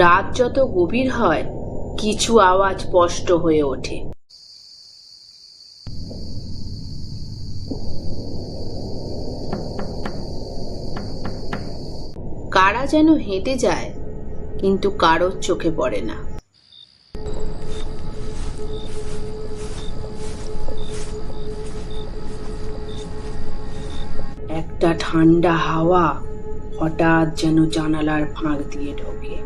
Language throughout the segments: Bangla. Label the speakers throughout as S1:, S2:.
S1: রাত যত গভীর হয়, কিছু আওয়াজ স্পষ্ট হয়ে ওঠে। কারা যেন হেঁটে যায়, কিন্তু কারোর চোখে পড়ে না। একটা ঠান্ডা হাওয়া হঠাৎ যেন জানালার ফাঁক দিয়ে ঢোকে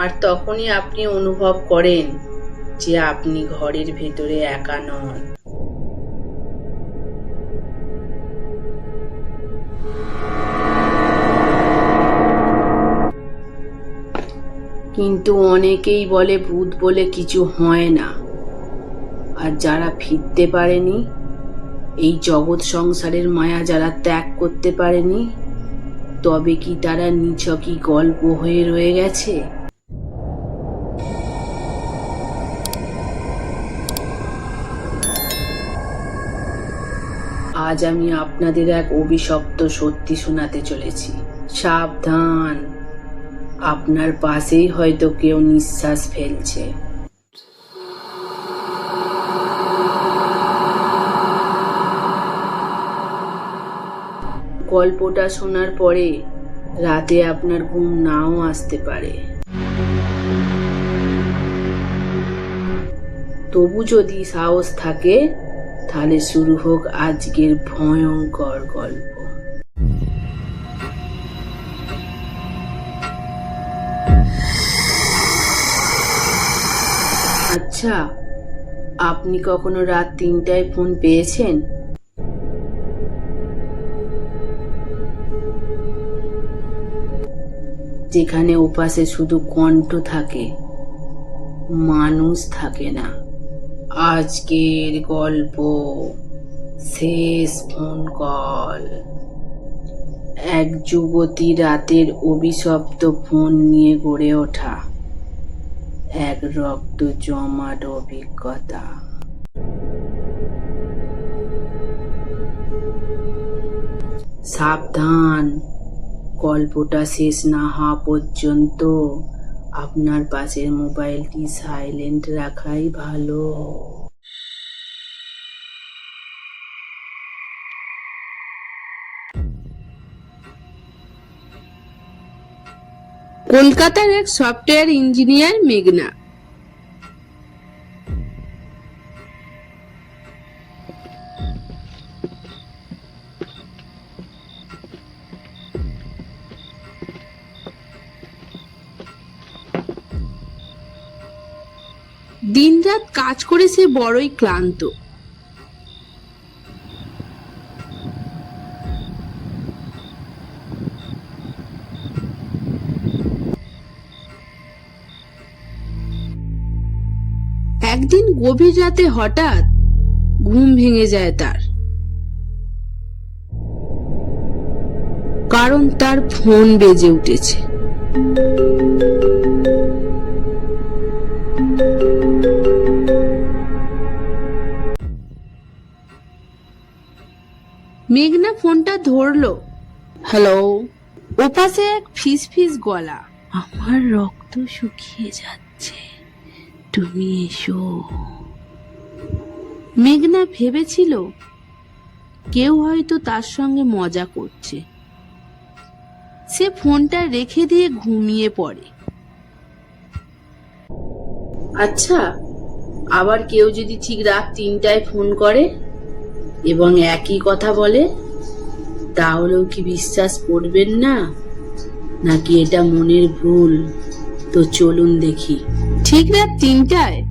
S1: আর তখনই আপনি অনুভব করেন যে আপনি ঘরের ভেতরে একা নন। কিন্তু অনেকেই বলে, ভূত বলে কিছু হয় না। আর যারা ফিরতে পারেনি, এই জগৎ সংসারের মায়া যারা ত্যাগ করতে পারেনি, তবে কি তারা নিছকই গল্প হয়ে রয়ে গেছে? আজ আমি আপনাদের এক অভিশপ্ত সত্যি শোনাতে চলেছি। সাবধান। আপনার পাশেই হয়তো কেউ নিঃশ্বাস ফেলছে। গল্পটা শোনার পরে রাতে আপনার ঘুম নাও আসতে পারে। তবু যদি সাহস থাকে তাহলে শুরু হোক আজকের ভয়ঙ্কর গল্প। আচ্ছা আপনি কখনো রাত তিনটায় ফোন পেয়েছেন? যেখানে ওপাশে শুধু কণ্ঠ থাকে, মানুষ থাকে না। আজকের গল্প শেষ ফোন কল। এক যুবতী রাতের অভিশপ্ত ফোন নিয়ে গড়ে ওঠা। এক রক্ত জমাট অভিজ্ঞতা। সাবধান, গল্পটা শেষ না হওয়া পর্যন্ত আপনার পাশের মোবাইলটি সাইলেন্ট রাখাই ভালো। কলকাতার এক সফটওয়্যার ইঞ্জিনিয়ার মেঘনা। দিনরাত কাজ করে সে বড়ই ক্লান্ত। একদিন গভীর রাতে হঠাৎ ঘুম ভেঙে যায় তার। কারণ তার ফোন বেজে উঠেছে। ধরলো। হ্যালো ওপাশে এক ফিস ফিস গলা। আমার রক্ত শুকিয়ে যাচ্ছে। তুমি এসো। মেঘনা ভেবেছিল কেউ হয়তো তার সঙ্গে মজা করছে। সে ফোনটা রেখে দিয়ে ঘুমিয়ে পড়ে। আচ্ছা আবার কেউ যদি ঠিক রাত তিনটায় ফোন করে এবং একই কথা বলে? তাহলেও কি বিশ্বাস করবেন না? নাকি এটা মনের ভুল? তো চলুন দেখি। ঠিক রাত তিনটায়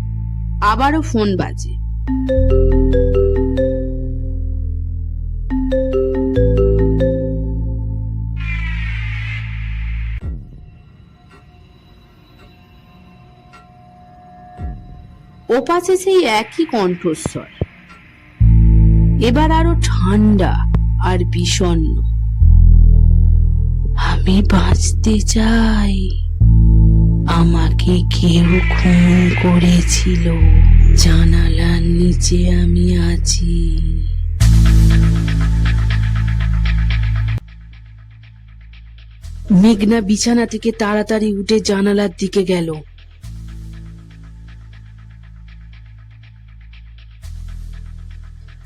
S1: আবারও ফোন বাজে। ওপাশে সেই একই কণ্ঠস্বর। এবার আরও ঠান্ডা। আর বিষণ্ন আমি বাঁচতে চাই। আমাকে কেউ খুন করেছিল। জানালার নিচে আমি আছি। মেঘনা বিছানা থেকে তাড়াতাড়ি উঠে জানালার দিকে গেল।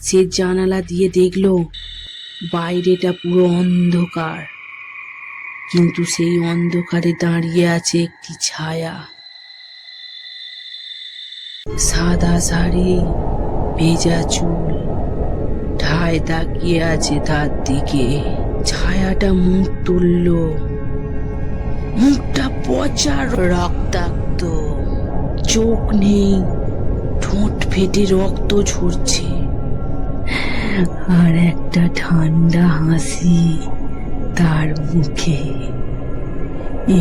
S1: সে জানালা দিয়ে দেখল বাইরেটা পুরো অন্ধকার। কিন্তু সেই অন্ধকারে দাঁড়িয়ে আছে একটি ছায়া। সাদা শাড়ি, ভেজা চুল, ঠায় তাকিয়ে আছে তার দিকে। ছায়াটা মুখ তুলল। মুখটা পচা রক্তাক্ত। চোখ নেই। ঠোঁট ফেটে রক্ত ঝরছে। আর একটা ঠান্ডা হাসি তার মুখে।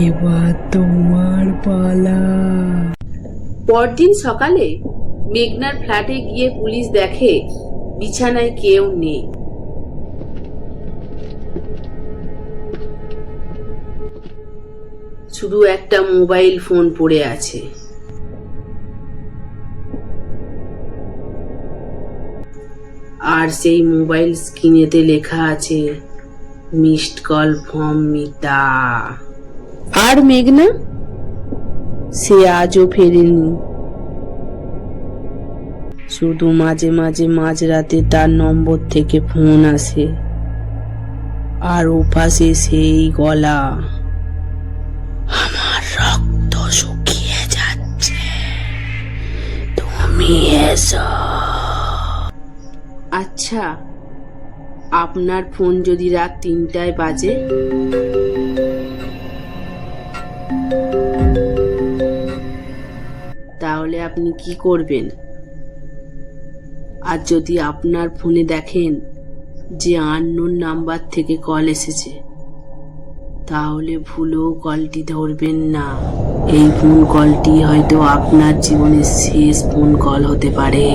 S1: এবার তোমার পালা। পরদিন সকালে মেঘনার ফ্ল্যাটে গিয়ে পুলিশ দেখে বিছানায় কেউ নেই। শুধু একটা মোবাইল ফোন পড়ে আছে। আর সেই মোবাইল স্ক্রিনেতে লেখা আছে, মিসড কল ফ্রম মিতা। আর মেঘনা? সে আজও ফেরেনি। শুধু মাঝে মাঝে মাঝরাতে তার নম্বর থেকে ফোন আসে। আর ওপাশে সেই গলা। আমার রক্ত শুকিয়ে যাচ্ছে। তুমি এসো। আচ্ছা আপনার ফোন যদি রাত তিনটায় বাজে? তাহলে আপনি কি করবেন? আর যদি আপনার ফোনে দেখেন যে আননোন নাম্বার থেকে কল এসেছে, তাহলে ভুলেও কলটি ধরবেন না। এই ফোন কলটি হয়তো আপনার জীবনের শেষ ফোন কল হতে পারে।